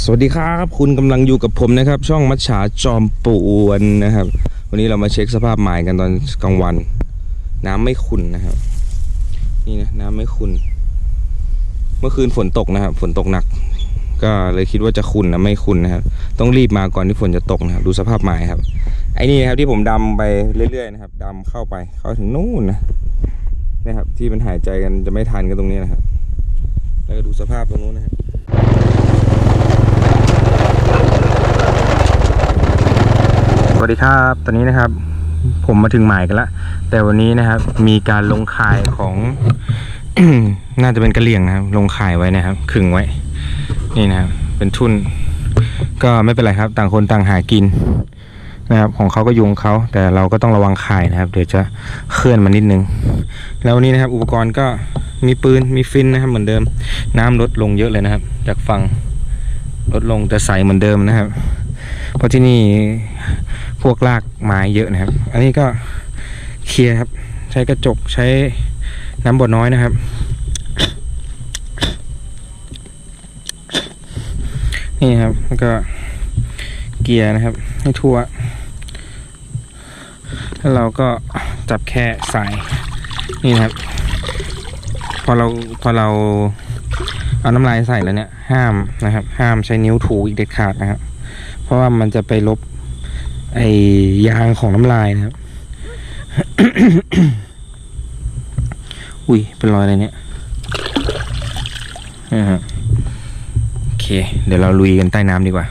สวัสดีครับ คุณกำลังอยู่กับผมนะครับ ช่องมัชฉาจอมป่วนนะครับ วันนี้เรามาเช็คสภาพหมายกันตอนกลางวัน น้ำไม่ขุ่นนะครับ นี่นะน้ำไม่ขุ่นเมื่อคืนฝนตกนะครับ ฝนตกหนัก ก็เลยคิดว่าจะขุ่นนะไม่ขุ่นนะครับ ต้องรีบมาก่อนที่ฝนจะตกนะครับ ดูสภาพหมายครับ ไอ้นี่นะครับที่ผมดำไปเรื่อยๆนะครับดำเข้าไปเข้าถึงนู่นนะนะครับ ที่มันหายใจกันจะไม่ทันกันตรงนี้นะครับ แล้วก็ดูสภาพตรงนู้นนะครับ วัสดีครับ ตอนนี้นะครับ ผมมาถึงหมายกันแล้วแต่วันนี้นะครับ มีการลงข่ายของ น่าจะเป็นกระเหลี่ยงนะครับ ลงข่ายไว้นะครับ ขึงไว้ นี่นะครับ เป็นทุนก็ไม่เป็นไรครับ ต่างคนต่างหากินนะครับ ของเขาก็ยุงเขาแต่เราก็ต้องระวังข่ายนะครับ เดี๋ยวจะเคลื่อนมานิดนึง แล้ววันนี้นะครับ อุปกรณ์ก็มีปืน มีฟินนะครับ เหมือนเดิม น้ำลดลงเยอะเลยนะครับ จากฝั่งลดลงแต่ใสเหมือนเดิมนะครับ เพราะที่นี่ พวกรากไม้เยอะนะครับ อันนี้ก็เคลียร์ครับ ใช้กระจกใช้น้ำบดน้อยนะครับ นี่ครับแล้วก็เกียร์นะครับ ให้ทั่ว แล้วเราก็จับแค่สายนี่นะครับ พอเราพอเราเอาน้ำลายใส่แล้วเนี่ย ห้ามนะครับ ห้ามใช้นิ้วถูอีกเด็ดขาดนะครับ เพราะว่ามันจะไปลบ ไอยางของน้ำลายนะครับ อุ้ย เป็นรอยอะไรเนี่ยนะฮะโอเค เดี๋ยวเราลุยกันใต้น้ำดีกว่า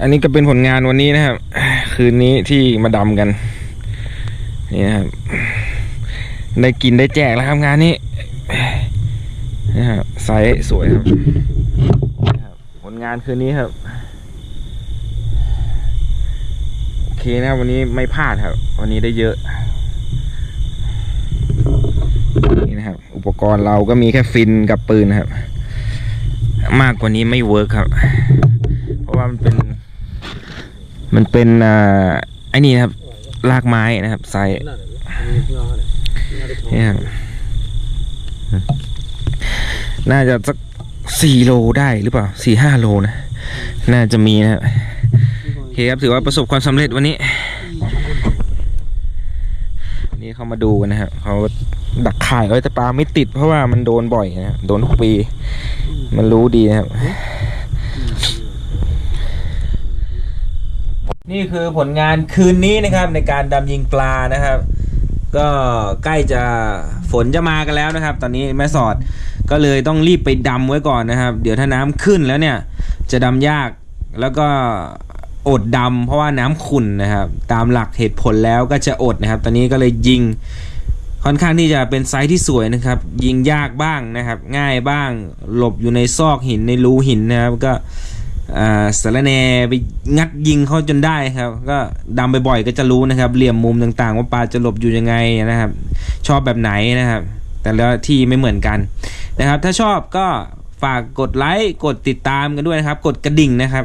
อันนี้ก็เป็นผลงานวันนี้นะครับ คืนนี้ที่มาดำกัน นี่นะครับได้กินได้แจกแล้วครับงานนี้นะครับไซส์สวยครับผลงานคืนนี้ครับโอเคนะวันนี้ไม่พลาดครับ วันนี้ได้เยอะนี่นะครับ อุปกรณ์เราก็มีแค่ฟินกับปืนครับ มากกว่านี้ไม่เวิร์คครับ เพราะว่ามันเป็น มันเป็นอ่าไอ้นี่นะครับลากไม้นะครับไซส์นี่ครับน่าจะสักสี่โลได้หรือเปล่าสี่ห้าโลนะ น่าจะมีนะครับโอเคครับถือว่าประสบความสำเร็จวันนี้นี่เขามาดูกันนะครับเขาดักข่ายไว้แต่ปลาไม่ติดเพราะว่ามันโดนบ่อยนะครับโดนทุกปี มันรู้ดีนะครับ นี่คือผลงานคืนนี้นะครับในการดำยิงปลานะครับ ก็ใกล้จะฝนจะมากันแล้วนะครับ ตอนนี้แม่สอดก็เลยต้องรีบไปดำไว้ก่อนนะครับ เดี๋ยวถ้าน้ำขึ้นแล้วเนี่ยจะดำยากแล้วก็อดดำเพราะว่าน้ำขุ่นนะครับ ตามหลักเหตุผลแล้วก็จะอดนะครับ ตอนนี้ก็เลยยิงค่อนข้างที่จะเป็นไซส์ที่สวยนะครับ ยิงยากบ้างนะครับ ง่ายบ้างหลบอยู่ในซอกหินในรูหินนะครับก็ อ่าสารแนไปงัดยิงเขาจนได้ครับ ก็ดำบ่อยๆก็จะรู้นะครับ เหลี่ยมมุมต่างๆ ว่าปลาจะหลบอยู่ยังไงนะครับ ชอบแบบไหนนะครับ แต่ละที่ไม่เหมือนกันนะครับ ถ้าชอบก็ฝากกดไลค์กดติดตามกันด้วยนะครับ กดกระดิ่งนะครับ